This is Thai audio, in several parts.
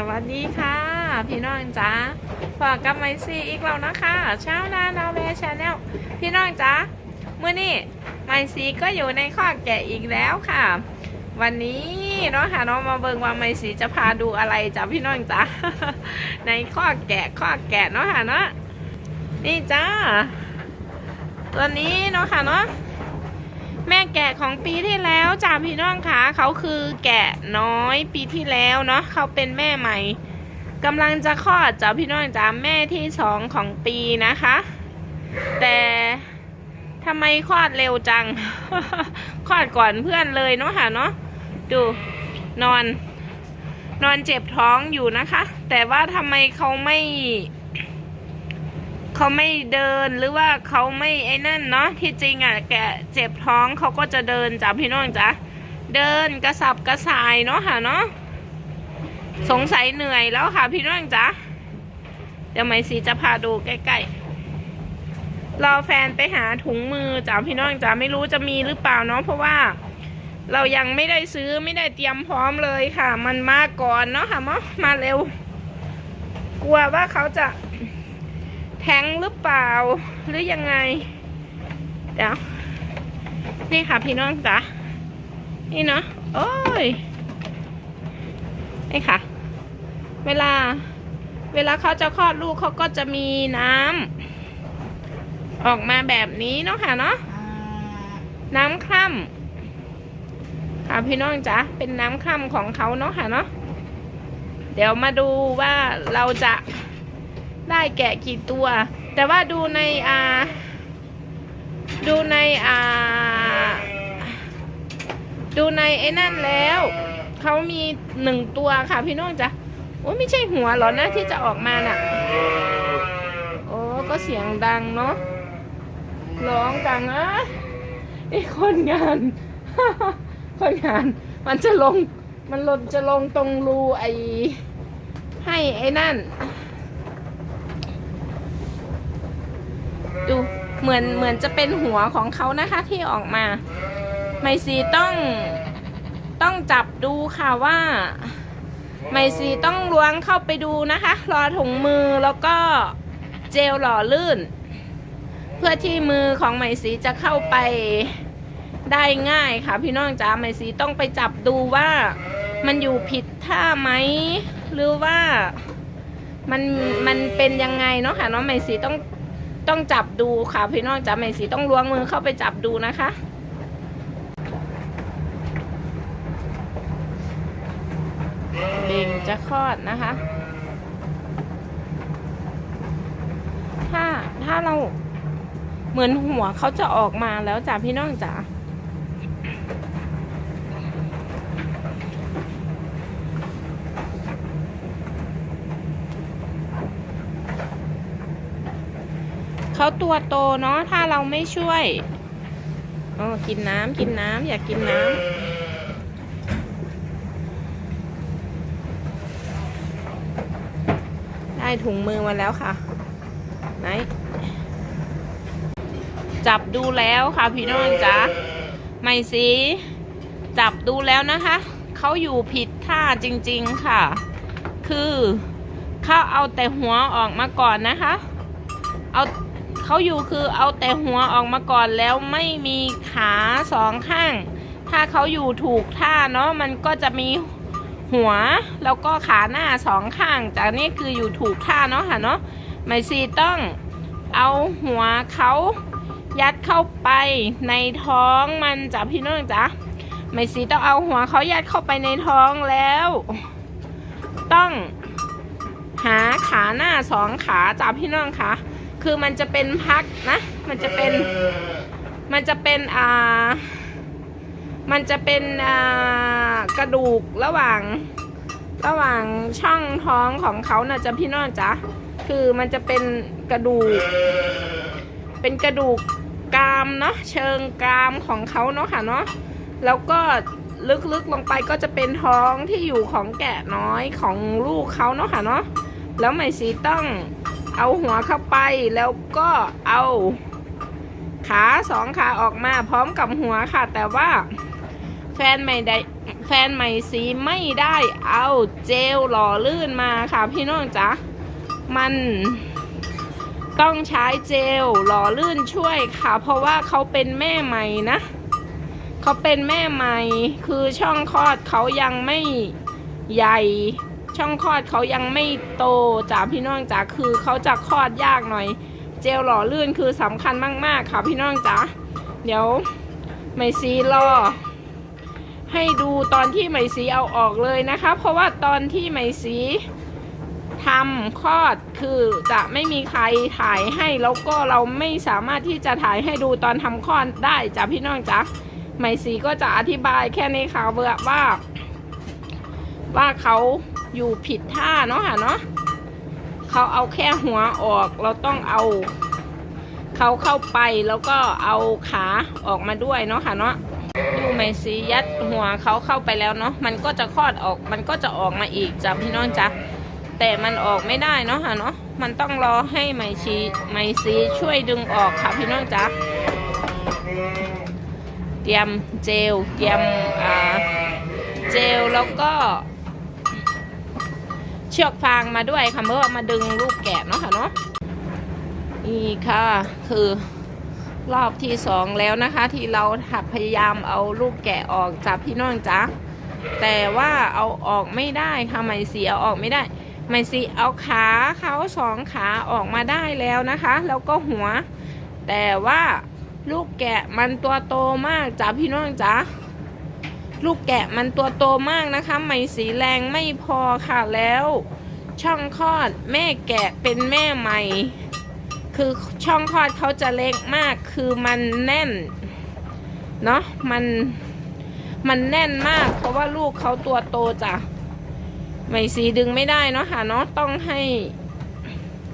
สวัสดีค่ะ พี่น้องจ๋าฝากกับไมซี่อีกแล้วนะคะเช้านาดาวแวร์ชาแนลพี่น้องจ๋าเมื่อนี้ไมซี่ก็อยู่ในข้อแกะอีกแล้วค่ะ วันนี้เนาะค่ะเนาะมาเบิ่งว่าไมซี่จะพาดูอะไรจ้ะพี่น้องจ๋าในข้อแกะข้อแกะเนาะค่ะเนาะนี่จ้าตัวนี้เนาะค่ะเนาะ แม่แกะของปีที่แล้วจ้าพี่น้องคะเขาคือแกะน้อยปีที่แล้วเนาะเขาเป็นแม่ใหม่กำลังจะคลอดจ้าพี่น้องจ้าแม่ที่สองของปีนะคะ แต่ทำไมคลอดเร็วจัง คลอดก่อนเพื่อนเลยเนาะค่ะเนาะดูนอน นอนเจ็บท้องอยู่นะคะ แต่ว่าทำไมเขาไม่ เขาไม่เดินหรือว่าเขาไม่ไอ้นั่นเนาะที่จริงอะแกเจ็บท้องเขาก็จะเดินจ้ะพี่น้องจ้ะเดินกระสับกระส่ายเนาะค่ะเนาะสงสัยเหนื่อยแล้วค่ะพี่น้องจ้ะเดี๋ยวไม่สีจะพาดูใกล้ๆรอแฟนไปหาถุงมือจ้ะพี่น้องจ้ะไม่รู้จะมีหรือเปล่าเนาะเพราะว่า เรายังไม่ได้ซื้อไม่ได้เตรียมพร้อมเลยค่ะ มันมาก่อนเนาะค่ะมะมาเร็ว กลัวว่าเขาจะ แทงหรือเปล่า หรือยังไง เดี๋ยว นี่ค่ะพี่น้องจ๋านี่เนาะโอ้ย นี่ค่ะ เวลา เวลาเขาจะคลอดลูกเขาก็จะมีน้ำออกมาแบบนี้เนาะค่ะเนาะน้ำคร่ำค่ะพี่น้องจ๋าเป็นน้ำคร่ำของเขาเนาะค่ะเนาะเดี๋ยวมาดูว่าเราจะ ได้แกะกี่ตัว แต่ว่าดูในอ่าดูในอ่าดูในไอ้นั่นแล้วเขามีหนึ่งตัวค่ะพี่น้องจ้ะโอ้ไม่ใช่หัวหรอนะที่จะออกมาน่ะโอ้ก็เสียงดังเนาะร้องกังอะไอ้คนงาน คนงาน มันจะลงมันลงจะลงตรงรูไอ้ให้ไอ้นั่น ดูเหมือนเหมือนจะเป็นหัวของเขานะคะที่ออกมา ไมซีต้องต้องจับดูค่ะว่า ไมซีต้องล้วงเข้าไปดูนะคะ รอถุงมือแล้วก็เจลหล่อลื่น เพื่อที่มือของไมซีจะเข้าไปได้ง่ายค่ะ พี่น้องจ๋าไมซีต้องไปจับดูว่ามันอยู่ผิดท่าไหมหรือว่ามันมันเป็นยังไงเนาะค่ะเน้องไมซีต้อง ต้องจับดูค่ะพี่น้องจ๋าไม่สีต้องล้วงมือเข้าไปจับดูนะคะเบ่งจะคลอดนะคะ ถ้าถ้าเราเหมือนหัวเขาจะออกมาแล้วจ้ะพี่น้องจ๋า เขาตัวโตเนาะถ้าเราไม่ช่วยอ๋อกินน้ำกินน้ำอยากกินน้ำได้ถุงมือมาแล้วค่ะ ไหน จับดูแล้วค่ะพี่น้องจ๋าไม่สิจับดูแล้วนะคะ เขาอยู่ผิดท่าจริงๆค่ะ คือเขาเอาแต่หัวออกมาก่อนนะคะ เอา เขาอยู่คือเอาแต่หัวออกมาก่อนแล้วไม่มีขาสองข้าง ถ้าเขาอยู่ถูกท่าเนาะมันก็จะมีหัวแล้วก็ขาหน้าสองข้างจากนี้คืออยู่ถูกท่าเนาะค่ะเนาะไม่ซีต้องเอาหัวเขายัดเข้าไปในท้องมันจ้ะพี่น้องจ้ะไม่ซีต้องเอาหัวเขายัดเข้าไปในท้องแล้ว ต้องหาขาหน้าสองขาจ้ะพี่น้องค่ะ คือมันจะเป็นพักนะ มันจะเป็น มันจะเป็นอ่า มันจะเป็นอ่ากระดูกระหว่าง ระหว่างช่องท้องของเขาน่ะจะพี่น้องจ๊ะ คือมันจะเป็นกระดูก เป็นกระดูกกรามเนาะ เชิงกรามของเขาเนาะค่ะเนาะ แล้วก็ลึกๆลงไปก็จะเป็นท้องที่อยู่ของแกะน้อยของลูกเขาเนาะค่ะเนาะ แล้วไหมสีต้อง เอาหัวเข้าไปแล้วก็เอาขาสองขาออกมาพร้อมกับหัวค่ะ แต่ว่าแฟนใหม่ได้แฟนใหม่สีไม่ได้เอาเจลหล่อลื่นมาค่ะพี่น้องจ๊ะมันต้องใช้เจลหล่อลื่นช่วยค่ะ เพราะว่าเขาเป็นแม่ใหม่นะเขาเป็นแม่ใหม่คือช่องคลอดเขายังไม่ใหญ่ ช่องคลอดเขายังไม่โตจ้ะพี่น้องจ๋าคือเขาจะคลอดยากหน่อย เจลหล่อลื่นคือสำคัญมาก ๆ ค่ะพี่น้องจ๋าเดี๋ยวไม่ซีรอให้ดูตอนที่ไหมสีเอาออกเลยนะคะ เพราะว่าตอนที่ไหมสีทำคลอดคือจะไม่มีใครถ่ายให้แล้วก็เราไม่สามารถที่จะถ่ายให้ดูตอนทำคลอดได้จ้ะพี่น้องจ๊ะไหมสีก็จะอธิบายแค่ในี้ค่ะเบื่อว่า ว่าเขา อยู่ผิดท่าเนาะค่ะเนาะเขาเอาแค่หัวออกเราต้องเอา เขาเข้าไปแล้วก็เอาขาออกมาด้วยเนาะค่ะเนาะดูไหมสียัดหัวเขาเข้าไปแล้วเนาะมันก็จะคลอดออกมันก็จะออกมาอีกจ้ะพี่น้องจ๊ะแต่มันออกไม่ได้เนาะค่ะเนาะมันต้องรอให้ไมชีไมสีช่วยดึงออกค่ะพี่น้องจ๊ะเตรียมเจลเตรียมอ่าเจลแล้วก็ ชือกฟางมาด้วยค่ะเพื่อมาดึงลูกแกะเนาะค่ะเนาะนี่ค่ะคือรอบที่สองแล้วนะคะ ที่เราหัดพยายามเอาลูกแกะออกจากพี่น้องจ๊ะแต่ว่าเอาออกไม่ได้ค่ะไม่สีเอาออกไม่ได้ ไม่สีเอาขาเขาสองขาออกมาได้แล้วนะคะ แล้วก็หัว แต่ว่าลูกแกะมันตัวโตมากจ้ะพี่น้องจ๊ะ ลูกแกะมันตัวโตมากนะคะ ไหมสีแรงไม่พอค่ะแล้ว ช่องคลอดแม่แกะเป็นแม่ใหม่ คือช่องคลอดเขาจะเล็กมากคือมันแน่นเนาะมันมันแน่นมาก เพราะว่าลูกเขาตัวโตจ้ะไหมสีดึงไม่ได้เนาะค่ะเนาะต้องให้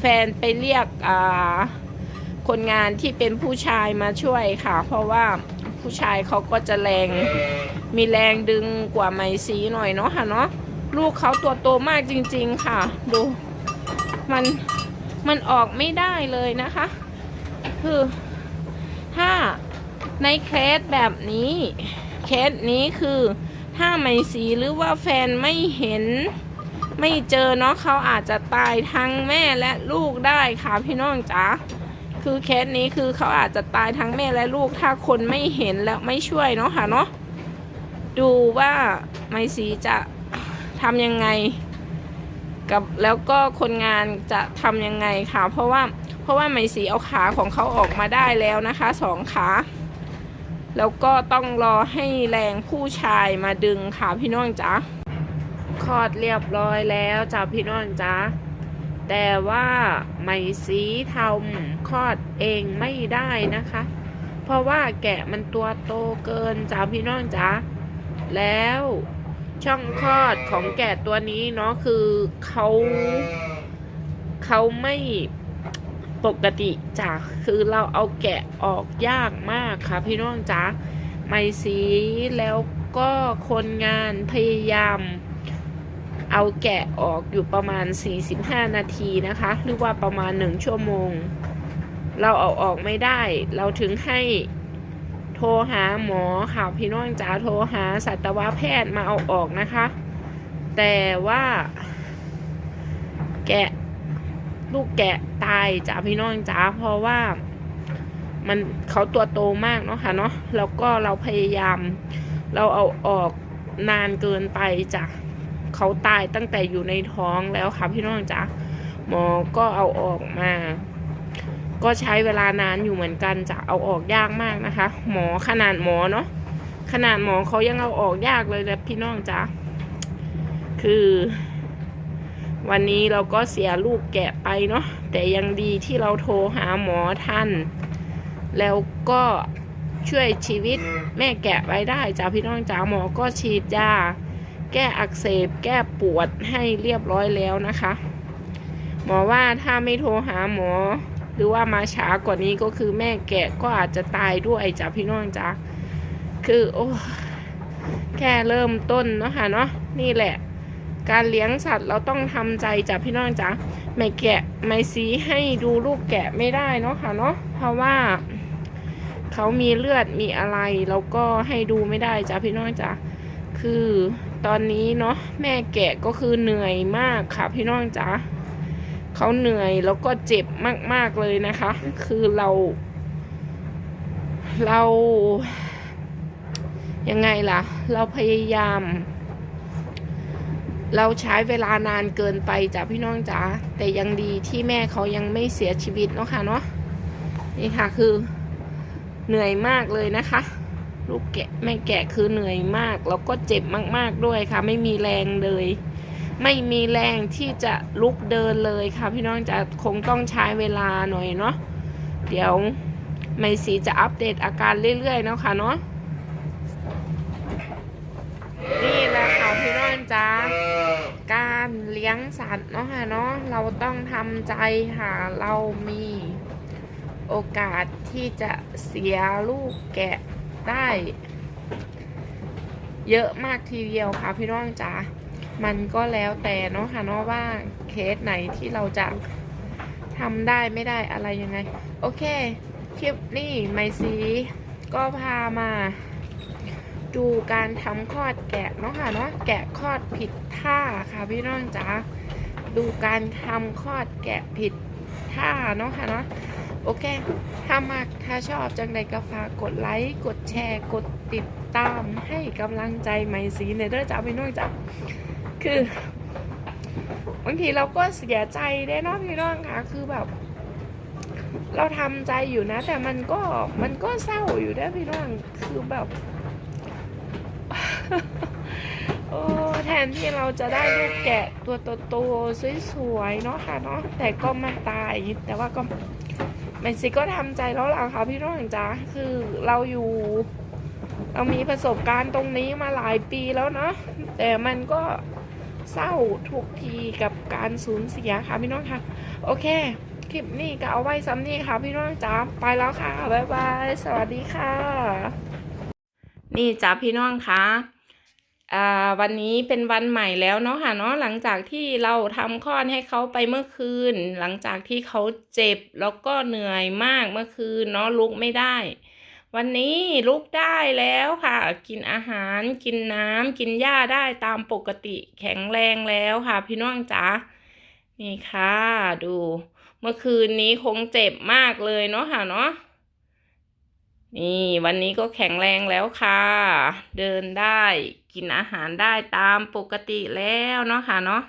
แฟนไปเรียกอ่าคนงานที่เป็นผู้ชายมาช่วยค่ะ เพราะว่า ผู้ชายเขาก็จะแรง มีแรงดึงกว่าไหมสีหน่อยเนาะค่ะเนาะลูกเขาตัวโตมากจริง ๆค่ะ ดูมันมันออกไม่ได้เลยนะคะ คือถ้าในเคสแบบนี้เคสนี้คือถ้าไม่สีหรือว่าแฟนไม่เห็นไม่เจอเนาะเขาอาจจะตายทั้งแม่และลูกได้ค่ะพี่น้องจ๋า คือเคสนี้คือเขาอาจจะตายทั้งแม่และลูก ถ้าคนไม่เห็นแล้วไม่ช่วยเนาะค่ะเนาะดูว่าไม่สีจะทำยังไง กับแล้วก็คนงานจะทำยังไงค่ะ เพราะว่าเพราะว่าไมสีเอาขาของเขาออกมาได้แล้วนะคะสองขาแล้วก็ต้องรอให้แรงผู้ชายมาดึงค่ะพี่น้องจ๊ะคลอดเรียบร้อยแล้วจ้าพี่น้องจ๊ะ แต่ว่าไหมสีทำคลอดเองไม่ได้นะคะ เพราะว่าแกะมันตัวโตเกินจ้าพี่น้องจ๊ะแล้วช่องคลอดของแกะตัวนี้เนาะคือเขาเขาไม่ปกติจ้ะคือเราเอาแกะออกยากมากค่ะพี่น้องจ๋าไม่สีแล้วก็คนงานพยายาม เอาแกะออกอยู่ประมาณ 45 นาทีนะคะ หรือว่าประมาณ 1 ชั่วโมง เราเอาออกไม่ได้ เราถึงให้โทรหาหมอค่ะพี่น้องจ๋าโทรหาสัตวแพทย์มาเอาออกนะคะ แต่ว่า แกะลูกแกะตายจ้าพี่น้องจ๋าเพราะว่ามันเขาตัวโตมากเนาะค่ะเนาะแล้วก็เราพยายาม เราเอาออกนานเกินไปจ้ะ เขาตายตั้งแต่อยู่ในท้องแล้วค่ะพี่น้องจ๋าหมอก็เอาออกมา ก็ใช้เวลานานอยู่เหมือนกันจะเอาออกยากมากนะคะ หมอขนาดหมอเนาะขนาดหมอเขายังเอาออกยากเลยนะพี่น้องจ๊ะคือ วันนี้เราก็เสียลูกแกะไปเนาะแต่ยังดีที่เราโทรหาหมอทันแล้วก็ช่วยชีวิตแม่แกะไว้ได้จ้าพี่น้องจ๋าหมอก็ฉีดยา แก้อักเสบ แก้ปวดให้เรียบร้อยแล้วนะคะ หมอว่าถ้าไม่โทรหาหมอ หรือว่ามาช้ากว่านี้ก็คือแม่แกะก็อาจจะตายด้วยจ้ะพี่น้องจ้ะคือโอ้แค่เริ่มต้นเนาะค่ะเนาะนี่แหละ การเลี้ยงสัตว์เราต้องทำใจจ้ะพี่น้องจ้ะไม่แกะไม่ซีให้ดูลูกแกะไม่ได้เนาะค่ะเนาะเพราะว่าเขามีเลือดมีอะไรเราก็ให้ดูไม่ได้จ้ะพี่น้องจ้ะคือ ตอนนี้เนาะแม่แกะก็คือเหนื่อยมากค่ะพี่น้องจ้ะเขาเหนื่อยแล้วก็เจ็บมาก ๆเลยนะคะ คือเรา เรา ยังไงล่ะ เราพยายาม เราใช้เวลานานเกินไปจ้ะพี่น้องจ๋าแต่ยังดีที่แม่เขายังไม่เสียชีวิตเนาะค่ะเนาะนี่ค่ะคือเหนื่อยมากเลยนะคะ ลูกแกะแม่แกะคือเหนื่อยมาก แล้วก็เจ็บมาก ๆด้วยค่ะ ไม่มีแรงเลย ไม่มีแรงที่จะลุกเดินเลยค่ะ พี่น้องจะคงต้องใช้เวลาหน่อยเนาะเดี๋ยวไม่สีจะอัปเดตอาการเรื่อยๆเนาะค่ะเนาะนี่แหละค่ะพี่น้องจ้าการเลี้ยงสัตว์เนาะค่ะเนาะเราต้องทำใจค่ะเรามีโอกาสที่จะเสียลูกแกะ ได้ เยอะมากทีเดียวค่ะพี่น้องจ๋ามันก็แล้วแต่เนาะค่ะเนาะว่าเคสไหนที่เราจะทำได้ไม่ได้อะไรยังไง โอเค คลิปนี้ไมซีก็พามาดูการทำคลอดแกะเนาะค่ะเนาะแกะคลอดผิดท่าค่ะพี่น้องจ๋าดูการทำคลอดแกะผิดท่าเนาะค่ะเนาะ โอเค ถ้ามากถ้าชอบจังใดก็ฝากกดไลค์ กดแชร์ กดติดตามให้กำลังใจไมซีในเด้อจ้าพี่น้องจ้าคือบางทีเราก็เสียใจได้เนาะพี่น้องค่ะ คือแบบ เราทำใจอยู่นะ แต่มันก็มันก็เศร้าอยู่ได้พี่น้อง คือแบบโอ้แทนที่เราจะได้ลูกแกะตัวโตๆสวยๆเนาะค่ะเนาะแต่ก็มาตายแต่ว่าก็ แมนซีก็ทำใจแล้วล่ะค่ะพี่น้องจ๋าคือเราอยู่ เรามีประสบการณ์ตรงนี้มาหลายปีแล้วเนาะแต่มันก็เศร้าทุกทีกับการสูญเสียค่ะพี่น้องค่ะ โอเค คลิปนี้ก็เอาไว้ซ้ำนี่ค่ะพี่น้องจ๋าไปแล้วค่ะ บ๊ายบาย สวัสดีค่ะ นี่จ้าพี่น้องคะอ่า วันนี้เป็นวันใหม่แล้วเนาะค่ะเนาะหลังจากที่เราทำคลอดให้เขาไปเมื่อคืน หลังจากที่เขาเจ็บแล้วก็เหนื่อยมากเมื่อคืนเนาะลุกไม่ได้ วันนี้ลุกได้แล้วค่ะ กินอาหารกินน้ำกินหญ้าได้ตามปกติแข็งแรงแล้วค่ะพี่น้องจ๋านี่ค่ะ ดู เมื่อคืนนี้คงเจ็บมากเลยเนาะค่ะเนาะนี่วันนี้ก็แข็งแรงแล้วค่ะ เดินได้ กินอาหารได้ตามปกติแล้วเนาะค่ะเนาะ